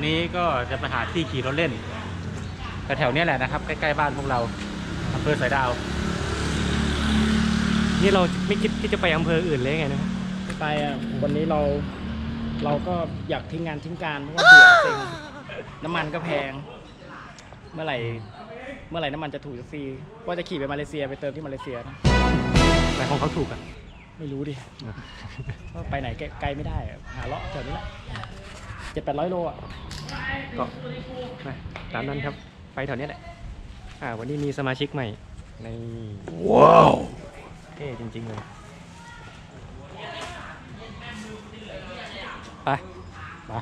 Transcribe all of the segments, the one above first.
เป็นไงวันนี้วันนี้ก็จะไปหาที่ขี่รถเล่นแถวๆเนี้ยแหละนะครับ ใกล้ๆบ้านพวกเราอำเภอสายดาว นี่เราไม่คิดที่จะไปอำเภออื่นเลยไงนะไปอะวันนี้เราเราก็อยากทิ้งงานทิ้งการเพราะว่าเบื่อเซ็งน้ำมันก็แพง เมื่อไหร่เมื่อไหร่น้ำมันจะถูกจะฟรีว่าจะขี่ไปมาเลเซียไปเติมที่มาเลเซียนะแต่ของเขาถูกอะ ไม่รู้ดิว่าไปไหนไกลไม่ได้อะหาเลาะแถวนี้แหละเจ็ดแปดร้อยโลอะก็มาตามนั้นครับ ไปแถวเนี้ยแหละ อ่า วันนี้มีสมาชิกใหม่ ใน ว้าว เท่จริง ๆ เลย ไป ไป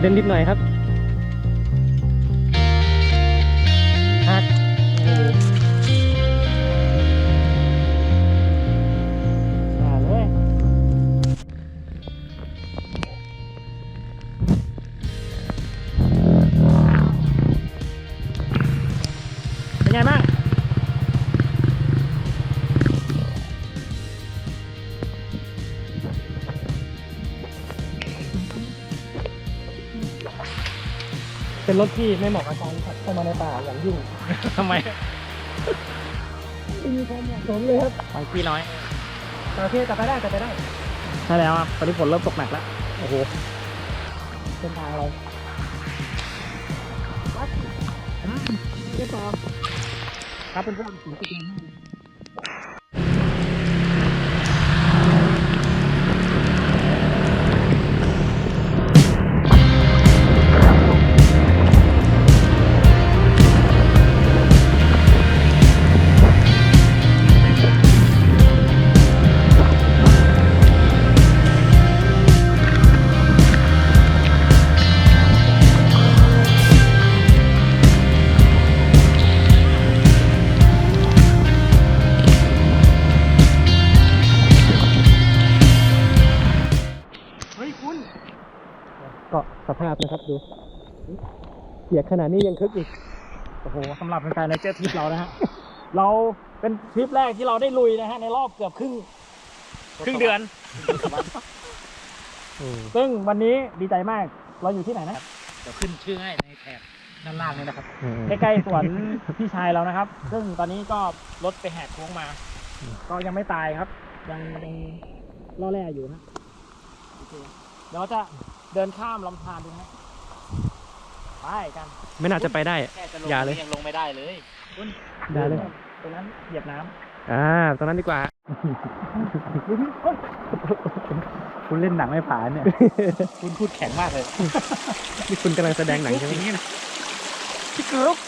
เกิดอุบิเหตุนิดหน่อยครับ เป็นรถที่ไม่เหมาะกับการขับเข้ามาในป่าอย่างยิ่งทำไมไม่มีความเหมาะสมเลยครับของพี่น้อยโอเคแต่ไปได้แต่ไปได้ใช่แล้วครับตอนนี้ฝนเริ่มตกหนักแล้วโอ้โหเส้นทางเราวัดอืมเรียบร้อยครับเป็นพวกสีติดง นะครับดูเปียกขนาดนี้ยังคึกอีก โอ้โหสำหรับแฟนๆในเจ้าทริปเรานะฮะ เราเป็นทริปแรกที่เราได้ลุยนะฮะในรอบเกือบครึ่งครึ่งเดือนอืมซึ่งวันนี้ดีใจมาก เราอยู่ที่ไหนนะจดี๋ยวขึ้นชื่อให้ในแถบด้านล่างนี้นะครับ ใกล้ๆสวนพี่ชายเรานะครับ ซึ่งตอนนี้ก็รถไปแหกโค้งมา ก็ยังไม่ตายครับ ยังยังล่อแร่อยู่นะโอเคเดี๋ยวเราจะ เดินข้ามลำธารดูนะไปกันไม่น่าจะไปได้ แค่จะลงอย่าเลย ยังลงไม่ได้เลย ได้เลย ตรงนั้นเหยียบน้ำอ่าตรงนั้นดีกว่าดูพี่เฮ้ยคุณเล่นหนังไม่ผ่านเนี่ย คุณพูดแข็งมากเลยนี่คุณกำลังแสดงหนังใช่ไหมอย่างนี้นะพี่กรุ๊ป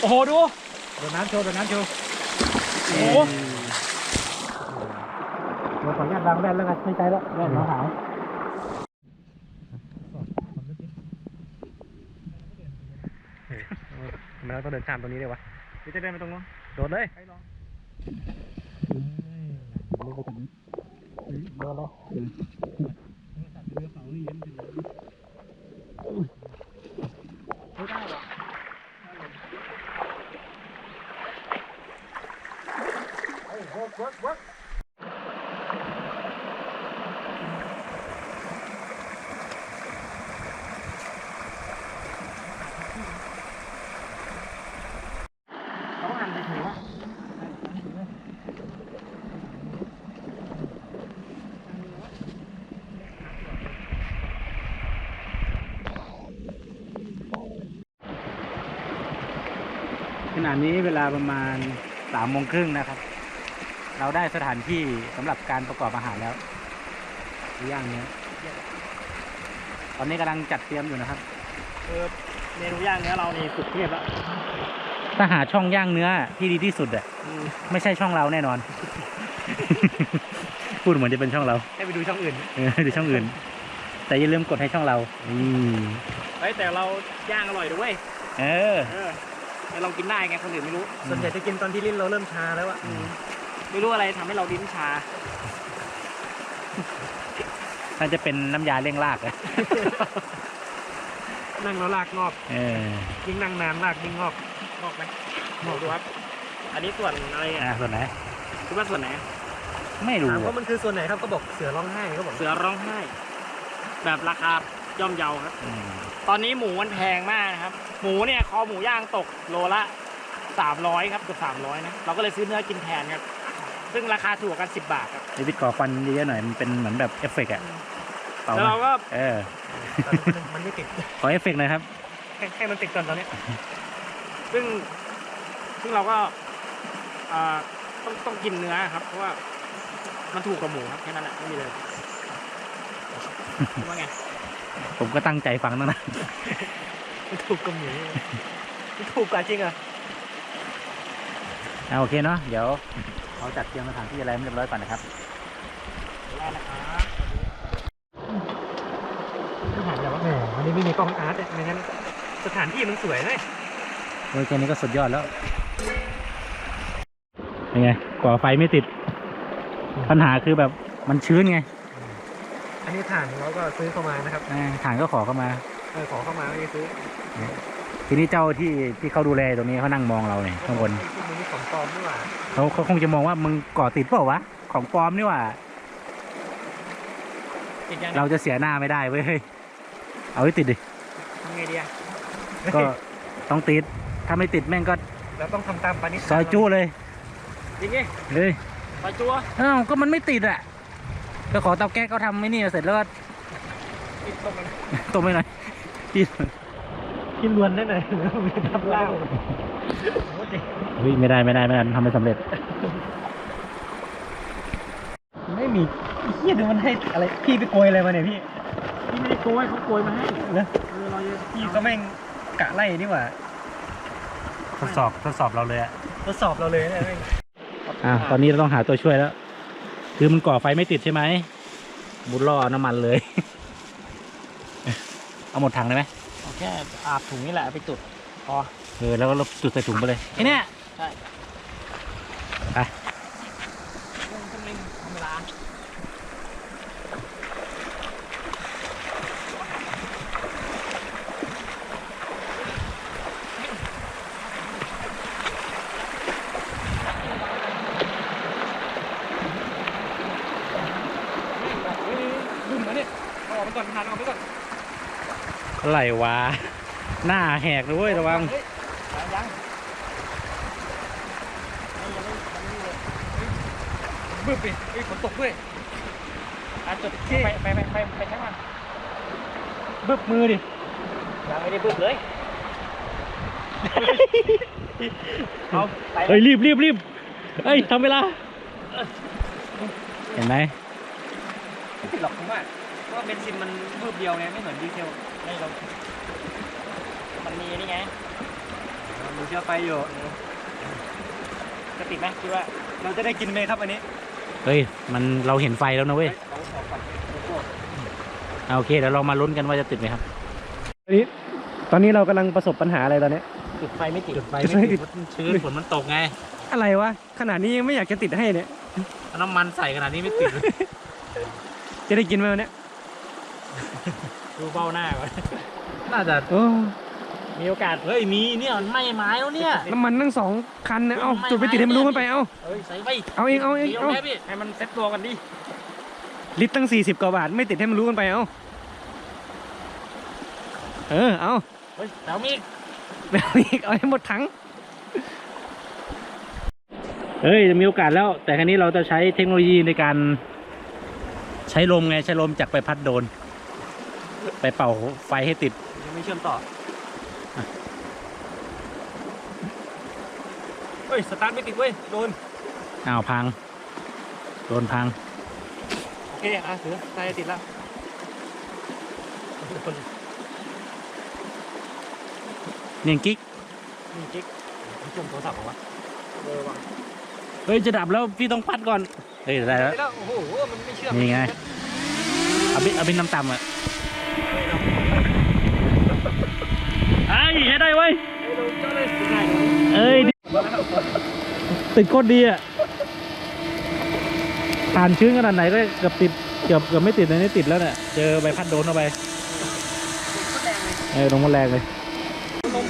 โอ้โหดูโดนน้ำโชว์โดนน้ำโชว์โอ้โห เราขออนุญาตวางแว่นแล้วกันไม่ใจแล้วแว่นเราหาย ทำไม เราต้องเดินข้ามตรงนี้ด้วยวะเดี๋ยวจะเดินไปตรงนู้นโดดเลยไปลองโดนแล้วไม่ได้หรอเฮ้ยเวิร์กเวิร์กเวิร์กต้องหันไปถือว่า ข ณะนี้เวลาประมาณสามโมงครึ่งนะครับ เราได้สถานที่สำหรับการประกอบอาหารแล้วย่างเนี้ยตอนนี้กำลังจัดเตรียมอยู่นะครับคือเมนูย่างเนื้อเรานี่สุดเทพแล้วถ้าหาช่องย่างเนื้อที่ดีที่สุดอะอืมไม่ใช่ช่องเราแน่นอน พูดเหมือนจะเป็นช่องเราให้ไปดูช่องอื่นเออดูช่องอื่น แต่อย่าลืมกดให้ช่องเราอืมเฮ้ยแต่เราย่างอร่อยด้วยเออ เออแต่ เรากินได้ไงคนอื่นไม่รู้ ส่วนใหญ่จะกินตอนที่ลิ้นเราเริ่มชาแล้วอะไม่รู้อะไรทำให้เราดิ้นชา น่าจะเป็นน้ำยาเร่งรากอะนั่งแล้วลากงอก เออยิ่งนั่งนานลากยิ่งงอก งอกไหมงอกดูครับ อันนี้ส่วนอะไรอะอะส่วนไหน คิดว่าส่วนไหน ไม่รู้ถามว่าอะมันคือส่วนไหนครับก็บอกเสือร้องไห้เขาบอกเสือร้องไห้ แบบราคาย่อมเยาครับ อืม ตอนนี้หมูมันแพงมากนะครับ หมูเนี่ยคอหมูย่างตกโลละสามร้อยครับเกือบสามร้อยนะ เราก็เลยซื้อเนื้อกินแทนครับ ซึ่งราคาถูกกว่ากันสิบบาทครับไอวิทย์ก่อควันเยอะๆหน่อยมันเป็นเหมือนแบบเอฟเฟกต์อะเป่าแล้วมาเราก็เออ มันไม่ติด ขอเอฟเฟกต์หน่อยครับ ให้ให้มันติดก่อนตอนนี้ซึ่งซึ่งเราก็อ่าต้องต้องกินเนื้อครับ เพราะว่ามันถูกกว่าหมูครับแค่นั้นแหละไม่มีเลยว่าไง ผมก็ตั้งใจฟังตั้งนานมันถูกกับหมูมันถูกกว่าจริงอะอะโอเคเนาะเดี๋ยวเราจัดเตรียมสถานที่อะไรให้เรียบร้อยก่อนนะครับแรกนะครับที่ถามแต่ว่าแหมวันนี้ไม่มีกล้องอาร์ตเนี่ยไม่งั้นสถานที่มันสวยเลยโอ้ยแค่นี้ก็สุดยอดแล้วเป็นไงก่อไฟไม่ติด ปัญหาคือแบบมันชื้นไง อันนี้ฐานเราก็ซื้อเข้ามานะครับอ่าฐานก็ขอเข้ามา เออขอเข้ามาไม่ได้ซื้อทีนี้เจ้าที่ที่เขาดูแลตรงนี้เขานั่งมองเราเนี่ยข้างบนไอ้พวกนี้ของปลอมนี่หว่าเขาเขาคงจะมองว่ามึงก่อติดเปล่าวะของปลอมนี่หว่า ติดยังเราจะเสียหน้าไม่ได้เว้ย เอาให้ติดดิ ทำไงดีอะก็ต้องติด ถ้าไม่ติดแม่งก็เราต้องทำตามปณิธานซอยจู้เลยจริงไงเฮ้ยไปจัว อ้าว ก็มันไม่ติดอะ ก็ขอเตาแก๊สเขาทำไม่นี่เสร็จแล้วก็ติดตรงกันต้มไปหน่อยพี่กินลวนได้หน่อยมีทำเหล้าเฮ้ยไม่ได้ไม่ได้ไม่ได้มันทำไม่สำเร็จ ไม่มีไอ้เฮียดูมันให้อะไรพี่ไปโกยอะไรมาเนี่ยพี่พี่ไม่ได้โกยเขาโกยมาให้นะเออเราจะพี่ก็แม่งกะไล่นี่หว่าทดสอบทดสอบเราเลยอะทดสอบเราเลยเนี่ยแม่งอะตอนนี้เราต้องหาตัวช่วยแล้ว คือมันก่อไฟไม่ติดใช่ไหมมุดล่อเอาน้ำมันเลย เอาหมดถังเลยไหมเอาแค่อาบถุงนี่แหละเอาไปจุดพอเออแล้วก็เราจุดใส่ถุงไปเลยไอ้เนี่ย ใช่ ไป เรื่องต้องเร่งธรรมดา ดุ่มมาเนี่ยเอาออก ไปก่อนทานออกไปก่อนอะไรวะ หน้าแหกเลยเว้ยระวังยังยังยังไม่ยังไม่เลยบึ้บไปเฮ้ยฝนตกด้วยอะจดไปไปไปไปไปช่างมันบึบมือดิยังไม่ได้บึ้บเลยเอาไปเฮ้ยรีบรีบรีบเฮ้ยทำเวลา เห็นไหมไม่ติดหรอกผมว่า เพราะว่าเบนซินมันบึ้บเดียวไงไม่เหมือนดีเซลไม่เรามันมีนี่ไงมีเชื้อไฟอยู่จะติดไหมคิดว่า เราจะได้กินไหมครับอันนี้เฮ้ยมันเราเห็นไฟแล้วนะเว้ยเอาออกก่อนโอ้โหเอาโอเคเดี๋ยวเรามาลุ้นกันว่าจะติดไหมครับตอนนี้ตอนนี้เรากำลังประสบปัญหาอะไรตอนเนี้ยจุดไฟไม่ติดจุดไฟจุดไฟไม่ติดมันชื้นฝนมันตกไง อะไรวะขนาดนี้ยังไม่อยากจะติดให้เนี่ยน้ำมันใส่ขนาดนี้ไม่ติด จะได้กินไหมวันเนี้ย ดูเบ้าหน้าก่อนน่าจะโอ้มีโอกาส เฮ้ย มีเนี่ยมันไหม้ไม้แล้วเนี่ย น้ำมันทั้งสองคันเนี่ยเอาจุดไปติดให้มันรู้มันไปเอาเฮ้ยใส่ไปเอาเองเอาเองเดี๋ยวเอาแม่พี่ให้มันเซ็ตตัวกันดิ ลิตรตั้งสี่สิบกว่าบาท ไม่ติดให้มันรู้มันไปเอาเออ เอาเฮ้ยแล้วมีดไปเอาอีกเอาให้หมดถังเฮ้ยมีโอกาสแล้ว แต่ครั้นี้เราจะใช้เทคโนโลยีในการ ใช้ลมไง ใช้ลมจากใบพัดโดรน ไปเป่าไฟให้ติด ยังไม่เชื่อมต่อเฮ้ย สตาร์ทไม่ติดเว้ย โดน อ้าวพัง โดนพัง โอเค อะถือสตาร์ทติดแล้วเนียงกิ๊ก มีจิ๊กมีจุ่มโทรศัพท์เหรอวะเออว่ะเฮ้ย จะดับแล้วพี่ต้องพัดก่อน เฮ้ยได้แล้วไม่ได้โอ้โห มันไม่เชื่อมนี่ไง เอาบินเอาบินน้ำต่ำอะ ไอ้ยใช้ได้เว้ยเฮ้ยเราเจ้าเลยติดได้เลยเอ้ยติดโคตรดีอะผ่านชื้นขนาดไหนก็เกือบติดเกือบเกือบไม่ติดเลยนี่ติดแล้วเนี่ยเจอใบพัดโดนเข้าไปเออลงมาแรงเลย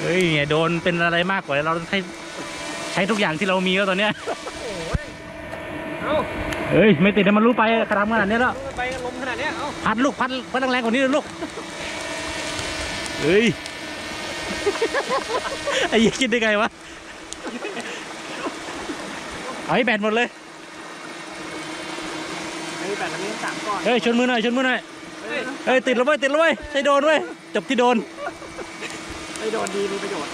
เฮ้ยไงโดนเป็นอะไรมากกว่าเราใช้ใช้ทุกอย่างที่เรามีแล้วตอนเนี้ยเอ้าเฮ้ยไม่ติดให้มันรู้ไปขนาดขนาดนี้แล้วไปกันลม ขนาดเนี้ย เอ้าพัดลูกพัดพัดแรงๆกว่านี้เลยลูกเฮ้ยไอ้ยี่คิดได้ไงวะเอาให้แบตหมดเลยไอ้แบตอันนี้สามก้อนเฮ้ยชนมือหน่อยชนมือหน่อยเฮ้ยเฮ้ยติดแล้วเว้ยติดแล้วเว้ยใช้โดนเว้ยจบที่โดนไม่โดนดีมีประโยชน์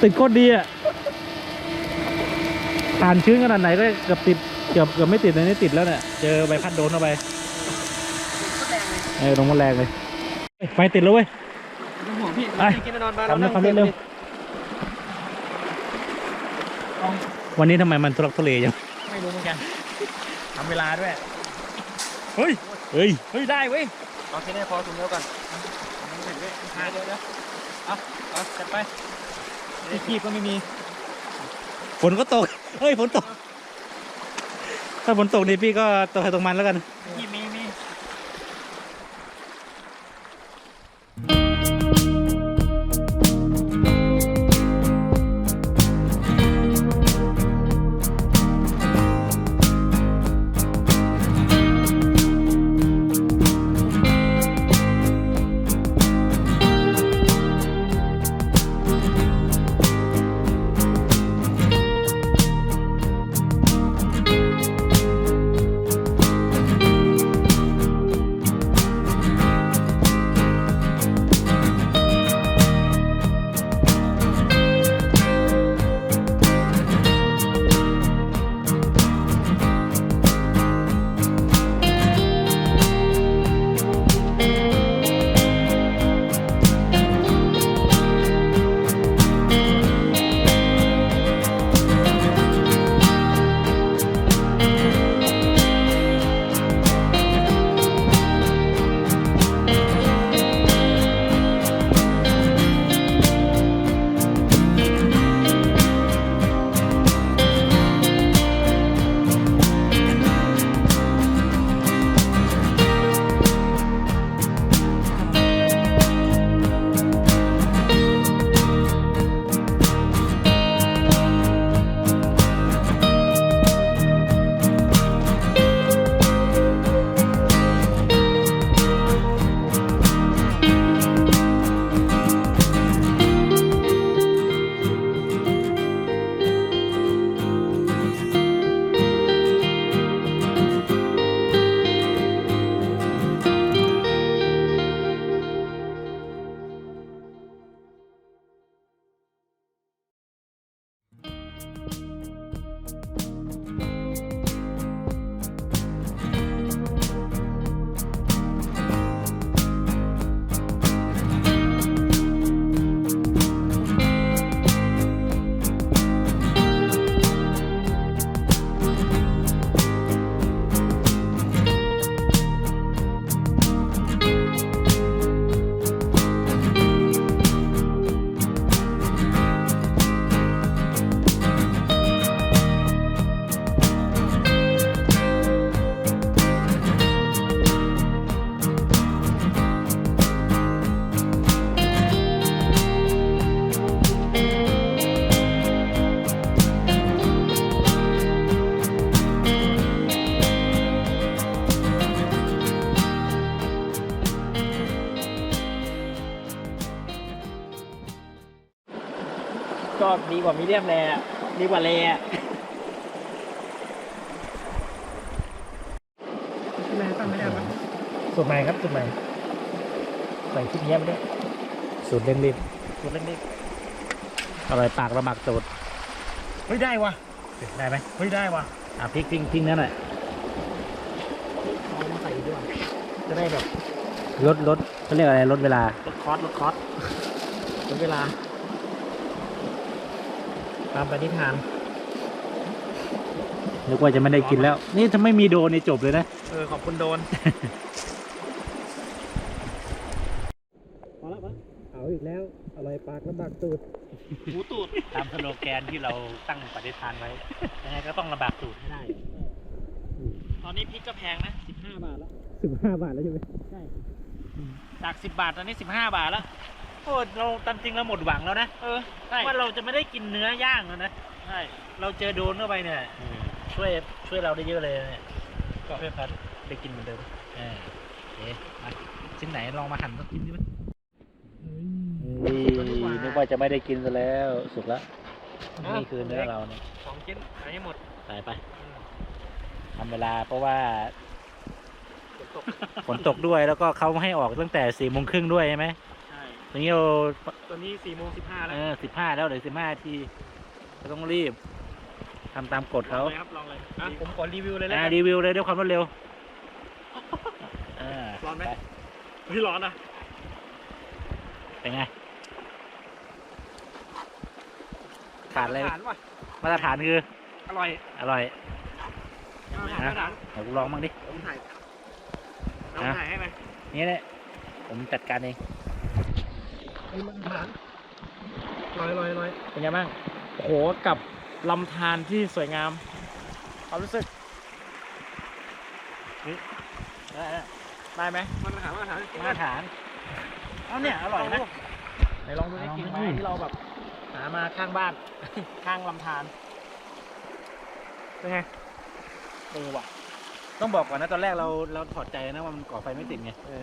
ติดโคตรดีอะ ผ่านชื้นขนาดไหนก็เกือบติดเกือบเกือบไม่ติดเลยนี่ติดแล้วเนี่ยเจอใบพัดโดนเข้าไปเออลงมาแรงเลยเฮ้ยไฟติดแล้วเว้ยไม่ห่วงพี่ไปกินนอนมาทำนะทำเร็ววันนี้ทำไมมันทุรักทุเลจังไม่รู้เหมือนกันทำเวลาด้วยเฮ้ยเฮ้ยเฮ้ยได้เว้ยเอาแค่นี้พอถุงเดียวก่อนเดี๋ยวเดี๋ยวเดี๋ยวเอาเอาจัดไปที่คีบก็ไม่มีฝนก็ตก เฮ้ยฝนตก ถ้าฝนตกนี่พี่ก็ตกใครตรงมันแล้วกันคีบมี กว่ามีเดียมแรอะดีกว่าแรอะแม่ตั้งไม่ได้ปะสูตรใหม่ครับสูตรใหม่ใส่ชิ้นเนี้ยไปด้วยสูตรเร่งรีบสูตรเล็กอร่อยปากระหมักสูตรๆเฮ้ยได้ว่ะได้ไหมเฮ้ยได้ว่ะอะพริกพริกพริกนั่นแหละเอามาใส่ด้วยจะได้แบบลดลดเขาเรียกอะไรลดเวลาลดคอสลดคอสลดเวลา ตามปณิธาน นึกว่าจะไม่ได้กินแล้ว นี่ถ้าไม่มีโดนนี่จบเลยนะ เออ ขอบคุณโดน เอาอีกแล้ว อะไรปากลำบากตูดหมูตูด ตามสโลแกนที่เราตั้งปฏิทานไว้ยังไงก็ต้องระบากสูตรให้ได้ ตอนนี้พริกก็แพงนะสิบห้าบาทแล้ว สิบห้าบาทแล้วใช่ไหม ใช่ จากสิบบาทตอนนี้สิบห้าบาทแล้ว โอ้เราตามจริงเราหมดหวังแล้วนะเออใช่ว่าเราจะไม่ได้กินเนื้อย่างแล้วนะใช่เราเจอโดนเข้าไปเนี่ยช่วยช่วยเราได้เยอะเลยเนี่ยก็ช่วยพัดได้กินเหมือนเดิมเออโอเคมาชิ้นไหนลองมาหั่นสักชิ้นดิมั้ยนึกว่าจะไม่ได้กินซะแล้วสุกแล้วนี่คือเนื้อเราเนี่ยสองชิ้นขายให้หมดไปไปทำเวลาเพราะว่าฝนตกฝนตกด้วยแล้วก็เขาให้ออกตั้งแต่สี่โมงครึ่งด้วยใช่ไหมใช่ ตอนนี้เราตอนนี้สี่โมงสิบห้าแล้เอวอสิบห้าแล้วเหลือสิบห้าทีก็ต้องรีบทำตามกฎลอเขางเลยครับลองเลยอะผมขอรีวิวเลยแล้วอ่ากันรีวิวเลยด้วยความรวดเร็วอ่าร้อนไหมปเฮ้ยร้อนนะเป็นไงขาดอะไรทานว่ะมาตรฐานคือ อร่อย อร่อยมาถ่ายมาถ่ายเดี๋ยวกูลองบ้างดิผมถ่ายผมถ่ายให้ไหมนี่แหละผมจัดการเอง เฮ้ยมันถ่านลอยลอยลอยเป็นไงบ้างโอ้โหกับลำธารที่สวยงามความรู้สึกได้ได้ไหมมันถ่านมันถ่านมาตรฐานเอาเนี่ยอร่อยนะไหนลองดูได้กินไหมลองดูที่เราแบบ หามาข้างบ้าน ข้างลำธารเป็นไงเออว่ะ ต้องบอกก่อนนะตอนแรกเราเราถอดใจนะว่ามันก่อไฟไม่ติดไงเออ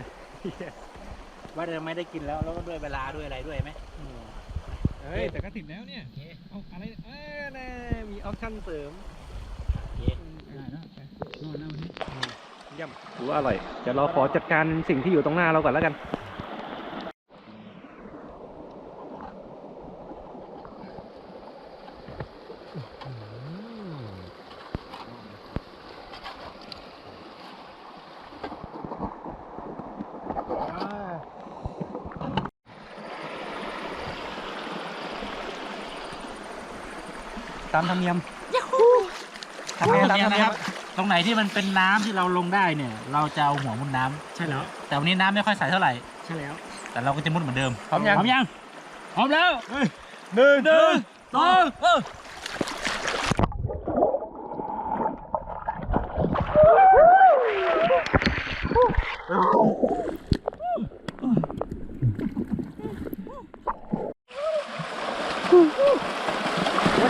ว่าจะไม่ได้กินแล้วแล้วก็ด้วยเวลาด้วยอะไรด้วยไหมเฮ้ยแต่ก็ติดแล้วเนี่ยเอาอะไรเออแน่มีออปชั่นเสริมโอเคเยี่ยมถือว่าอร่อยเดี๋ยวเราขอจัดการสิ่งที่อยู่ตรงหน้าเราก่อนแล้วกัน ตามธรรมเนียมทำไงตามธรรมเนียมตรงไหนที่มันเป็นน้ำที่เราลงได้เนี่ย เราจะเอาหัวมุดน้ำใช่แล้ว แต่วันนี้น้ำไม่ค่อยใสเท่าไหร่ ใช่แล้ว แต่เราก็จะมุดเหมือนเดิมพร้อมยัง พร้อมยัง พร้อมแล้วหนึ่งหนึ่งสองเออ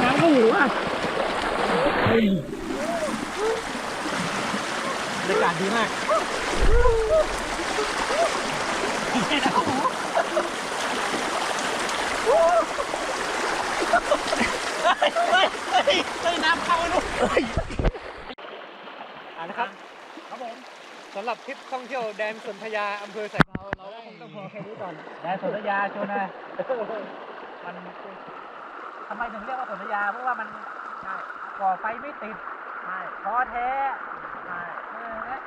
น้ำก็หิวอะบรรยากา ศดีมากอ่านะครับ ครับผมสำหรับทริปท่องเที่ยวแดนสนธยาอำเภอแสงเราเราก็คงต้องพอแค่นี้ก่อนได้สนธยาชวนะมันทำไมถึงเรียกว่าสนธยาเพราะว่ามันก่อไฟไม่ติด ใช่ท้อแท้ ใช่ เออนะ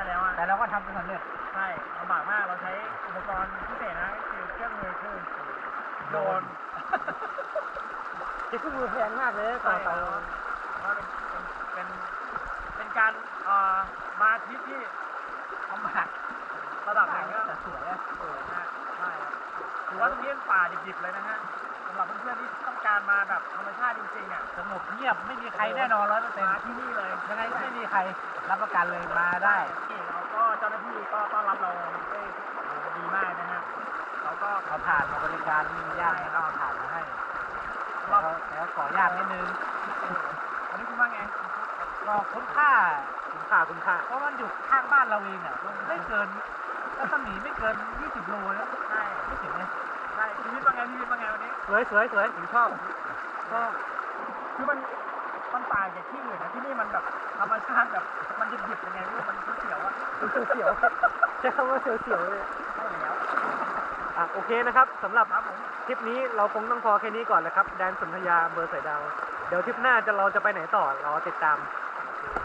ใช่แล้วอะแต่เราก็ทำจนสำเร็จใช่ลำบากมากเราใช้อุปกรณ์พิเศษนะก็คือเครื่องมือคือโดรนเครื่องมือแพงมากเลยต่อเตาว่าเป็นเป็นเป็นเป็นการเอ่อมาทริปที่ลำบากระดับหนึ่งก็แต่สวยอะสวยมากใช่ครับถือว่าตรงนี้เป็นป่าดิบๆเลยนะฮะสำหรับเพื่อนๆที่ต้องการมาแบบธรรมชาติจริงๆอะสงบเงียบไม่มีใครแน่นอนร้อยเปอร์เซ็นต์มาที่นี่เลยยังไงก็ไม่มีใคร รับประกันเลยมาได้เราก็เจ้าหน้าที่ก็ต้อนรับเราได้โอ้โหดีมากนะฮะเราก็เอาถ่านมาบริการมีญาติก็เอาถ่านมาให้แล้วแล้วขออนุญาตนิดนึงอันนี้คุณว่าไงก็คุ้มค่าคุณค่าคุณค่าเพราะมันอยู่ข้างบ้านเราเองอะไม่เกินรัศมีไม่เกิน 20 โลนะใช่ไม่ถึงเลยใช่ชีวิตเป็นไงชีวิตเป็นไงวันนี้สวยสวยสวยผมชอบก็คือมันมันต่างจากที่อื่นนะที่นี่มันแบบ ธรรมชาติแบบมันดิบๆยังไงไม่รู้มันเสียวๆอะเสียวใช้คำว่าเสียวเสียวเลยใช่แล้วอะโอเคนะครับสำหรับครับผมทริปนี้เราคงต้องพอแค่นี้ก่อนแหละครับแดนสนธยาอำเบอร์สายดาว เดี๋ยวทริปหน้าจะเราจะไปไหนต่อเราติดตาม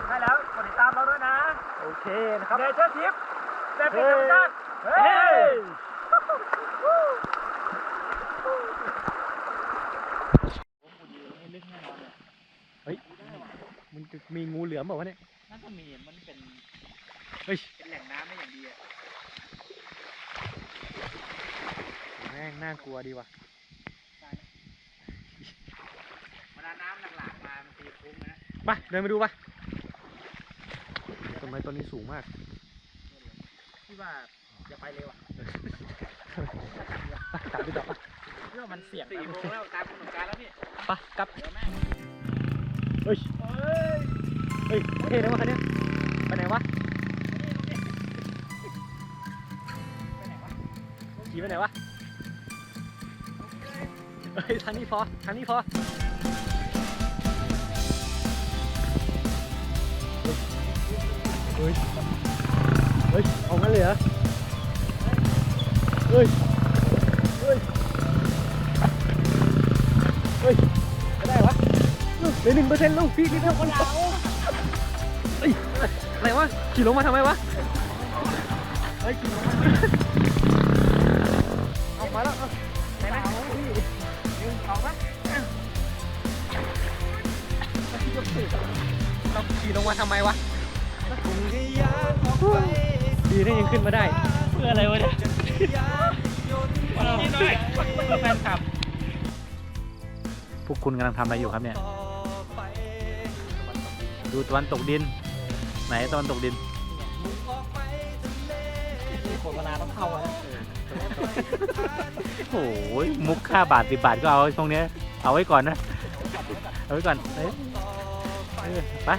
ได้แล้วกดติดตามเราด้วยนะโอเคนะครับ เนเจอร์ทิปแต่เป็นธรรมชาติเฮ้ย เฮ้ย มันจะมีงูเหลือมเปล่าวะเนี่ยน่าจะมีมันเป็นเฮ้ยเป็นแหล่งน้ำได้อย่างดีอะแม่งน่ากลัวดีว่ะเวลาน้ำหลากๆมามันตีคุ้งนะไปเดินไปดูปะต้นไม้ต้นนี้สูงมากที่ว่าอย่าไปเร็วอะไปกลับดีกว่าปะเพื่อมันเสี่ยงสี่โมงแล้วตามกำหนดการแล้วพี่ไปกลับ เดี๋ยวแม่ เฮ้ย เฮ้ยเท่นะวะคันเนี้ยไปไหนวะขี่ไปไหนวะ เฮ้ยทางนี้พอทางนี้พอเฮ้ย เฮ้ย เอางั้นเลยเหรอ เฮ้ย เหลือหนึ่งเปอร์เซ็นต์ลูกพี่พี่เท่าคนเราเอ้ยอะไรวะขี่ลงมาทำไมวะเฮ้ยขี่ลงมาเอามาแล้วเอาไหนไหมพี่หนึ่งสองปะเราขี่ลงมาทำไมวะดีนะยังขึ้นมาได้เพื่ออะไรวะเนี่ยพวกคุณกำลังทำอะไรอยู่ครับเนี่ย ดูตะวันตกดิน ไหนตะวันตกดินโฆษณาต้องเข้าอะโอ้ยมุกค่าบาทสิบบาทก็เอาตรงเนี้ยเอาไว้ก่อนนะ เอาไว้ก่อนเอ้ยเออไป